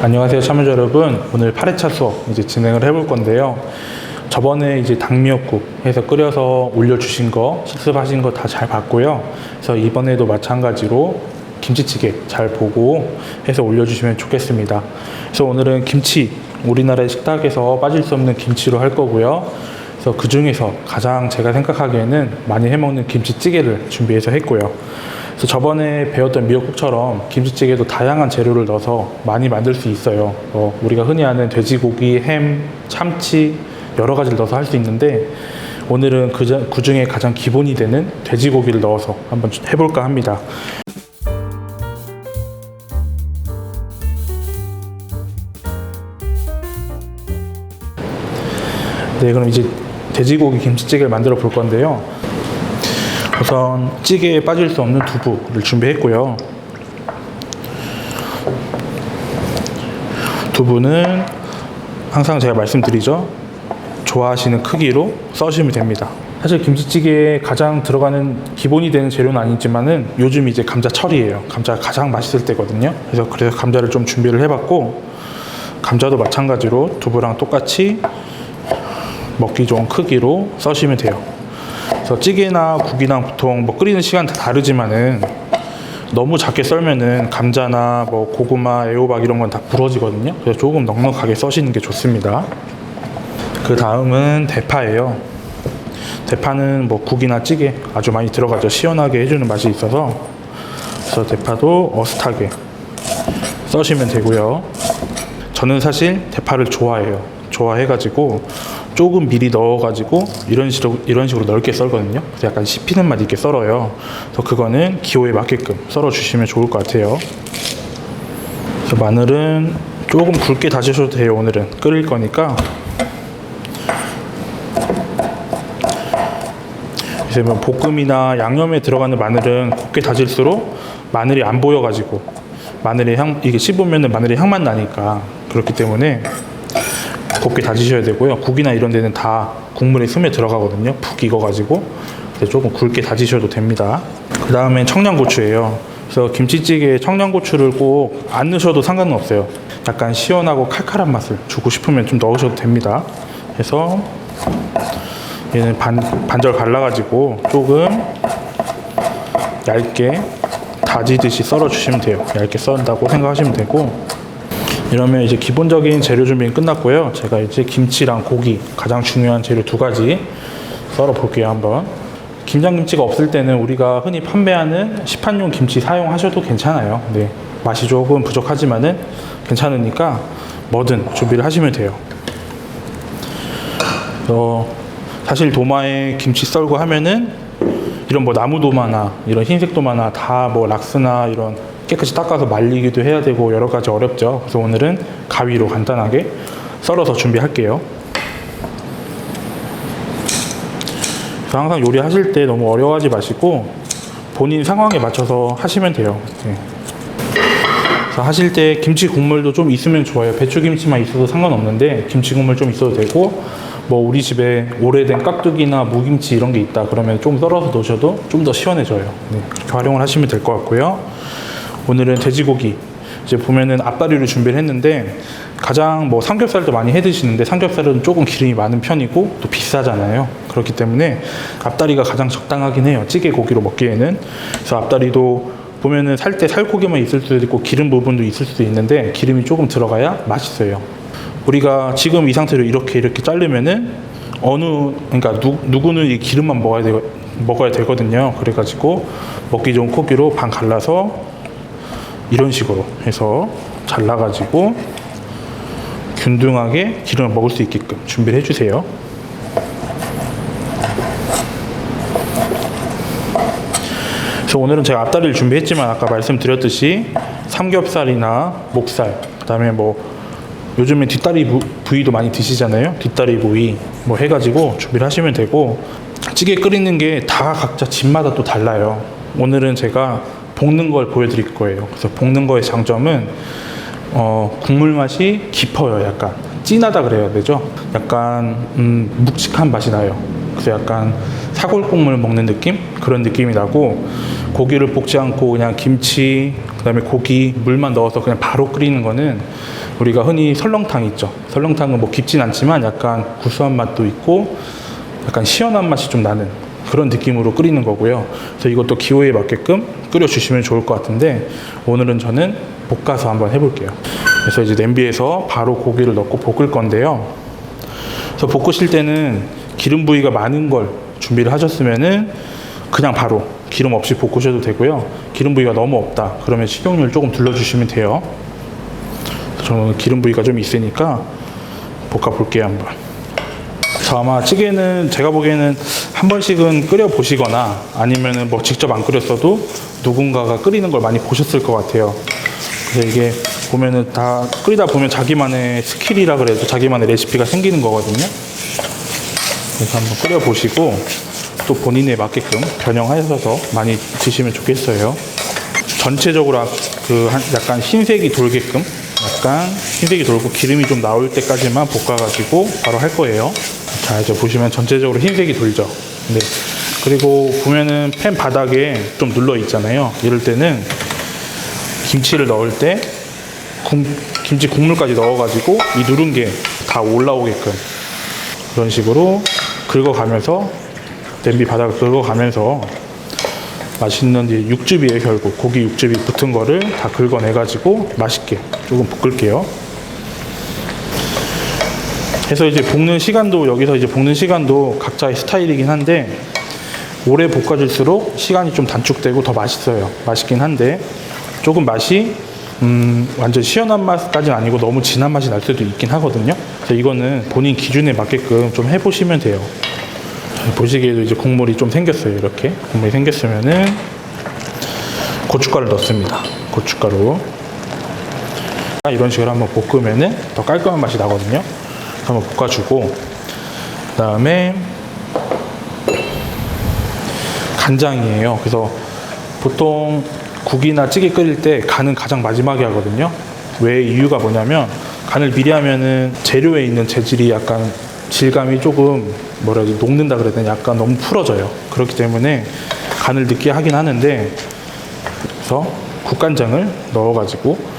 안녕하세요 참여자 여러분. 오늘 8회차 수업 이제 진행을 해볼 건데요. 저번에 이제 닭미역국 해서 끓여서 올려주신 거 실습하신 거 다 잘 봤고요. 그래서 이번에도 마찬가지로 김치찌개 잘 보고 해서 올려주시면 좋겠습니다. 그래서 오늘은 김치 우리나라의 식탁에서 빠질 수 없는 김치로 할 거고요 그래서 그 중에서 가장 제가 생각하기에는 많이 해먹는 김치찌개를 준비해서 했고요 그래서 저번에 배웠던 미역국처럼 김치찌개도 다양한 재료를 넣어서 많이 만들 수 있어요. 어, 우리가 흔히 아는 돼지고기, 햄, 참치 여러 가지를 넣어서 할 수 있는데 오늘은 그, 자- 그 중에 가장 기본이 되는 돼지고기를 넣어서 한번 해볼까 합니다. 네, 그럼 이제 돼지고기 김치찌개를 만들어 볼 건데요. 우선 찌개에 빠질 수 없는 두부를 준비했고요. 두부는 항상 제가 말씀드리죠. 좋아하시는 크기로 써주시면 됩니다. 사실 김치찌개에 가장 들어가는 기본이 되는 재료는 아니지만은 요즘 이제 감자철이에요. 감자가 가장 맛있을 때거든요. 그래서 그래서 감자를 좀 준비를 해봤고 감자도 마찬가지로 두부랑 똑같이 먹기 좋은 크기로 써시면 돼요. 그래서 찌개나 국이나 보통 뭐 끓이는 시간 다 다르지만은 너무 작게 썰면은 감자나 뭐 고구마, 애호박 이런 건 다 부러지거든요. 그래서 조금 넉넉하게 써시는 게 좋습니다. 그 다음은 대파예요. 대파는 뭐 국이나 찌개 아주 많이 들어가죠. 시원하게 해주는 맛이 있어서 그래서 대파도 어슷하게 써시면 되고요. 저는 사실 대파를 좋아해요. 좋아해가지고 조금 미리 넣어가지고 이런 식으로 이런 식으로 넓게 썰거든요. 약간 씹히는 맛 있게 썰어요. 그래서 그거는 기호에 맞게끔 썰어 주시면 좋을 것 같아요. 그래서 마늘은 조금 굵게 다지셔도 돼요. 오늘은 끓일 거니까. 그래서 뭐 볶음이나 양념에 들어가는 마늘은 곱게 다질수록 마늘이 안 보여가지고 마늘의 향 이게 씹으면은 마늘의 향만 나니까 그렇기 때문에 곱게 다지셔야 되고요. 국이나 이런 데는 다 국물에 스며 들어가거든요. 푹 익어가지고 조금 굵게 다지셔도 됩니다. 그 다음에 청양고추예요. 그래서 김치찌개에 청양고추를 꼭 안 넣으셔도 상관은 없어요. 약간 시원하고 칼칼한 맛을 주고 싶으면 좀 넣으셔도 됩니다. 그래서 얘는 반, 반절 갈라가지고 조금 얇게 다지듯이 썰어주시면 돼요. 얇게 썬다고 생각하시면 되고 이러면 이제 기본적인 재료 준비는 끝났고요. 제가 이제 김치랑 고기 가장 중요한 재료 두 가지 썰어 볼게요 한번. 김장김치가 없을 때는 우리가 흔히 판매하는 시판용 김치 사용하셔도 괜찮아요. 네, 맛이 조금 부족하지만은 괜찮으니까 뭐든 준비를 하시면 돼요. 어, 사실 도마에 김치 썰고 하면은 이런 뭐 나무 도마나 이런 흰색 도마나 다 뭐 락스나 이런 깨끗이 닦아서 말리기도 해야 되고 여러 가지 어렵죠. 그래서 오늘은 가위로 간단하게 썰어서 준비할게요. 그래서 항상 요리하실 때 너무 어려워하지 마시고 본인 상황에 맞춰서 하시면 돼요. 네. 하실 때 김치 국물도 좀 있으면 좋아요. 배추김치만 있어도 상관없는데 김치 국물 좀 있어도 되고 뭐 우리 집에 오래된 깍두기나 무김치 이런 게 있다 그러면 좀 썰어서 넣으셔도 좀 더 시원해져요. 네, 그렇게 활용을 하시면 될 것 같고요. 오늘은 돼지고기 이제 보면은 앞다리를 준비를 했는데 가장 뭐 삼겹살도 많이 해 드시는데 삼겹살은 조금 기름이 많은 편이고 또 비싸잖아요. 그렇기 때문에 앞다리가 가장 적당하긴 해요. 찌개 고기로 먹기에는 그래서 앞다리도 보면은 살 때 살코기만 있을 수도 있고 기름 부분도 있을 수도 있는데 기름이 조금 들어가야 맛있어요. 우리가 지금 이 상태로 이렇게 이렇게 자르면은 어느 그러니까 누, 누구는 이 기름만 먹어야 되 먹어야 되거든요. 그래가지고 먹기 좋은 고기로 반 갈라서 이런 식으로 해서 잘라가지고 균등하게 기름을 먹을 수 있게끔 준비를 해주세요. 그래서 오늘은 제가 앞다리를 준비했지만 아까 말씀드렸듯이 삼겹살이나 목살, 그다음에 뭐 요즘에 뒷다리 부- 부위도 많이 드시잖아요. 뒷다리 부위 뭐 해가지고 준비를 하시면 되고 찌개 끓이는 게 다 각자 집마다 또 달라요. 오늘은 제가 볶는 걸 보여드릴 거예요. 그래서 볶는 거의 장점은 어, 국물 맛이 깊어요. 약간 진하다 그래야 되죠. 약간 음, 묵직한 맛이 나요. 그래서 약간 사골국물 먹는 느낌 그런 느낌이 나고 고기를 볶지 않고 그냥 김치 그다음에 고기 물만 넣어서 그냥 바로 끓이는 거는 우리가 흔히 설렁탕 있죠. 설렁탕은 뭐 깊진 않지만 약간 구수한 맛도 있고 약간 시원한 맛이 좀 나는 그런 느낌으로 끓이는 거고요. 그래서 이것도 기호에 맞게끔 끓여주시면 좋을 것 같은데 오늘은 저는 볶아서 한번 해볼게요. 그래서 이제 냄비에서 바로 고기를 넣고 볶을 건데요. 그래서 볶으실 때는 기름 부위가 많은 걸 준비를 하셨으면은 그냥 바로 기름 없이 볶으셔도 되고요. 기름 부위가 너무 없다. 그러면 식용유를 조금 둘러주시면 돼요. 저는 기름 부위가 좀 있으니까 볶아 볼게요 한번. 저 아마 찌개는 제가 보기에는 한 번씩은 끓여 보시거나 아니면은 뭐 직접 안 끓였어도 누군가가 끓이는 걸 많이 보셨을 것 같아요. 그래서 이게 보면은 다 끓이다 보면 자기만의 스킬이라 그래도 자기만의 레시피가 생기는 거거든요. 그래서 한번 끓여 보시고 또 본인에 맞게끔 변형하셔서 많이 드시면 좋겠어요. 전체적으로 그 한- 약간 흰색이 돌게끔 약간 흰색이 돌고 기름이 좀 나올 때까지만 볶아가지고 바로 할 거예요. 자 이제 보시면 전체적으로 흰색이 돌죠. 네. 그리고 보면은 팬 바닥에 좀 눌러 있잖아요. 이럴 때는 김치를 넣을 때 국- 김치 국물까지 넣어가지고 이 누른 게 다 올라오게끔 그런 식으로 긁어가면서 냄비 바닥을 긁어가면서 맛있는 이제 육즙이에요 결국 고기 육즙이 붙은 거를 다 긁어내가지고 맛있게 조금 볶을게요. 해서 이제 볶는 시간도 여기서 이제 볶는 시간도 각자의 스타일이긴 한데 오래 볶아질수록 시간이 좀 단축되고 더 맛있어요. 맛있긴 한데 조금 맛이 음, 완전 시원한 맛까지는 아니고 너무 진한 맛이 날 수도 있긴 하거든요. 그래서 이거는 본인 기준에 맞게끔 좀 해보시면 돼요. 자, 보시기에도 이제 국물이 좀 생겼어요. 이렇게 국물이 생겼으면은 고춧가루 넣습니다. 고춧가루 이런 식으로 한번 볶으면은 더 깔끔한 맛이 나거든요. 한번 볶아주고 그다음에 간장이에요. 그래서 보통 국이나 찌개 끓일 때 간은 가장 마지막에 하거든요. 왜 이유가 뭐냐면 간을 미리 하면은 재료에 있는 재질이 약간 질감이 조금 뭐라 해야 지 녹는다 그래야 되나 약간 너무 풀어져요. 그렇기 때문에 간을 늦게 하긴 하는데 그래서 국간장을 넣어가지고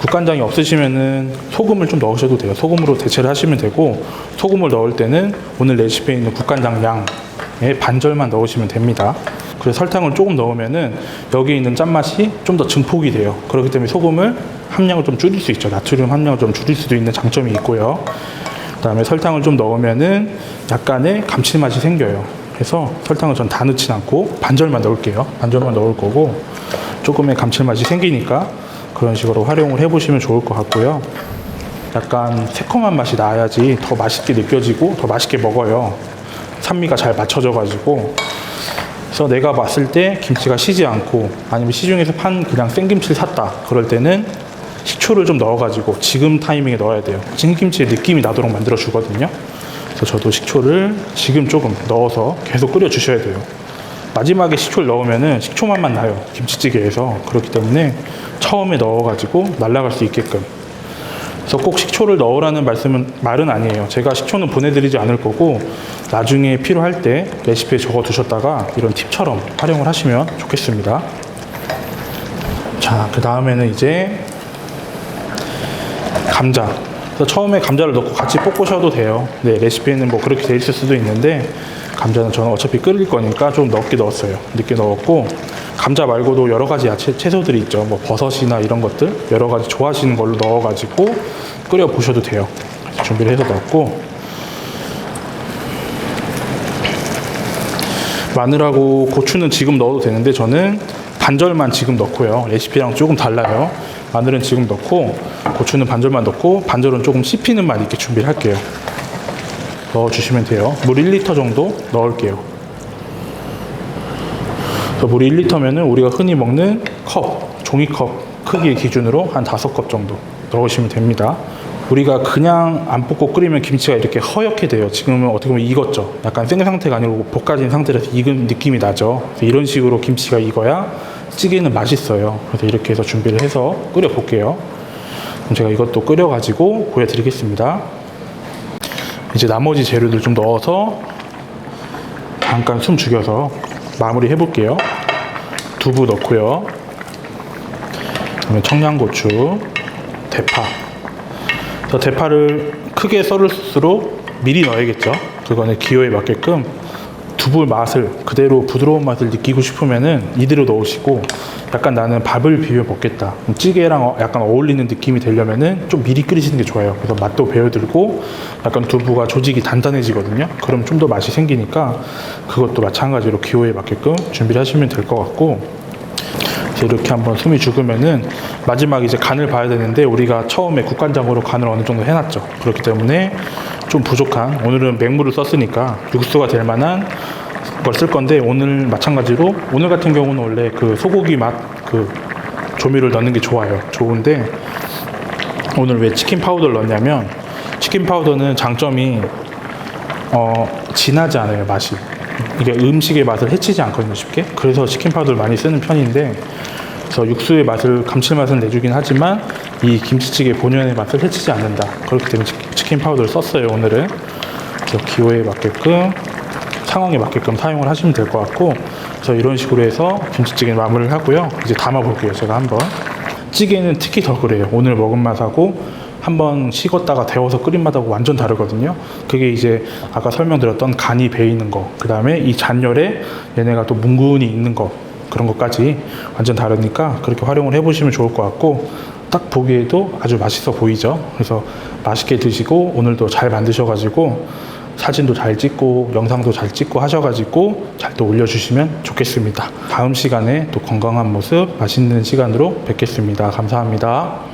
국간장이 없으시면은 소금을 좀 넣으셔도 돼요. 소금으로 대체를 하시면 되고 소금을 넣을 때는 오늘 레시피에 있는 국간장 양의 반절만 넣으시면 됩니다. 그래서 설탕을 조금 넣으면은 여기 있는 짠맛이 좀 더 증폭이 돼요. 그렇기 때문에 소금을 함량을 좀 줄일 수 있죠. 나트륨 함량을 좀 줄일 수도 있는 장점이 있고요. 그다음에 설탕을 좀 넣으면은 약간의 감칠맛이 생겨요. 그래서 설탕을 전 다 넣진 않고 반절만 넣을게요. 반절만 넣을 거고 조금의 감칠맛이 생기니까 그런 식으로 활용을 해보시면 좋을 것 같고요. 약간 새콤한 맛이 나야지 더 맛있게 느껴지고 더 맛있게 먹어요. 산미가 잘 맞춰져가지고 그래서 내가 봤을 때 김치가 시지 않고 아니면 시중에서 판 그냥 생김치를 샀다 그럴 때는 식초를 좀 넣어가지고 지금 타이밍에 넣어야 돼요. 찐김치의 느낌이 나도록 만들어 주거든요. 그래서 저도 식초를 지금 조금 넣어서 계속 끓여 주셔야 돼요. 마지막에 식초를 넣으면은 식초 맛만 나요. 김치찌개에서 그렇기 때문에 처음에 넣어가지고 날아갈 수 있게끔. 그래서 꼭 식초를 넣으라는 말씀은 말은 아니에요. 제가 식초는 보내드리지 않을 거고 나중에 필요할 때 레시피에 적어 두셨다가 이런 팁처럼 활용을 하시면 좋겠습니다. 자, 그 다음에는 이제 감자. 그래서 처음에 감자를 넣고 같이 볶으셔도 돼요. 네, 레시피에는 뭐 그렇게 돼 있을 수도 있는데 감자는 저는 어차피 끓일 거니까 좀 넣게 넣었어요. 늦게 넣었고 감자 말고도 여러 가지 야채 채소들이 있죠. 뭐 버섯이나 이런 것들 여러 가지 좋아하시는 걸로 넣어가지고 끓여 보셔도 돼요. 준비를 해서 넣었고 마늘하고 고추는 지금 넣어도 되는데 저는 반절만 지금 넣고요. 레시피랑 조금 달라요. 마늘은 지금 넣고 고추는 반절만 넣고 반절은 조금 씹히는 맛 있게 준비를 할게요. 넣어주시면 돼요. 물 1리터 정도 넣을게요. 물이 1리터면은 우리가 흔히 먹는 컵, 종이컵 크기 기준으로 한 5컵 정도 넣으시면 됩니다. 우리가 그냥 안 볶고 끓이면 김치가 이렇게 허옇게 돼요. 지금은 어떻게 보면 익었죠. 약간 생 상태가 아니고 볶아진 상태라서 익은 느낌이 나죠. 이런 식으로 김치가 익어야 찌개는 맛있어요. 그래서 이렇게 해서 준비를 해서 끓여 볼게요. 그럼 제가 이것도 끓여 가지고 보여드리겠습니다. 이제 나머지 재료들 좀 넣어서 잠깐 숨 죽여서 마무리 해볼게요. 두부 넣고요. 그다음에 청양고추, 대파, 더 대파를 크게 썰을수록 미리 넣어야겠죠. 그거는 기호에 맞게끔 두부 맛을 그대로 부드러운 맛을 느끼고 싶으면은 이대로 넣으시고 약간 나는 밥을 비벼 먹겠다. 찌개랑 어- 약간 어울리는 느낌이 되려면은 좀 미리 끓이시는 게 좋아요. 그래서 맛도 배어들고 약간 두부가 조직이 단단해지거든요. 그럼 좀 더 맛이 생기니까 그것도 마찬가지로 기호에 맞게끔 준비를 하시면 될 것 같고 이렇게 한번 숨이 죽으면은 마지막 이제 간을 봐야 되는데 우리가 처음에 국간장으로 간을 어느 정도 해놨죠. 그렇기 때문에 좀 부족한 오늘은 맹물을 썼으니까 육수가 될 만한 걸 쓸 건데 오늘 마찬가지로 오늘 같은 경우는 원래 그 소고기 맛 그 조미를 넣는 게 좋아요. 좋은데 오늘 왜 치킨 파우더를 넣냐면 치킨 파우더는 장점이 어, 진하지 않아요 맛이. 이게 음식의 맛을 해치지 않거든요 쉽게. 그래서 치킨 파우더를 많이 쓰는 편인데 그래서 육수의 맛을 감칠맛은 내주긴 하지만 이 김치찌개 본연의 맛을 해치지 않는다. 그렇기 때문에 치- 치킨 파우더를 썼어요 오늘은. 기호에 맞게끔 상황에 맞게끔 사용을 하시면 될 것 같고 그래서 이런 식으로 해서 김치찌개 마무리를 하고요 이제 담아 볼게요 제가 한번 찌개는 특히 더 그래요 오늘 먹은 맛하고 한번 식었다가 데워서 끓인 맛하고 완전 다르거든요. 그게 이제 아까 설명드렸던 간이 배 있는 거, 그 다음에 이 잔열에 얘네가 또 뭉근히 있는 거 그런 것까지 완전 다르니까 그렇게 활용을 해보시면 좋을 것 같고 딱 보기에도 아주 맛있어 보이죠. 그래서 맛있게 드시고 오늘도 잘 만드셔가지고 사진도 잘 찍고 영상도 잘 찍고 하셔가지고 잘 또 올려주시면 좋겠습니다. 다음 시간에 또 건강한 모습, 맛있는 시간으로 뵙겠습니다. 감사합니다.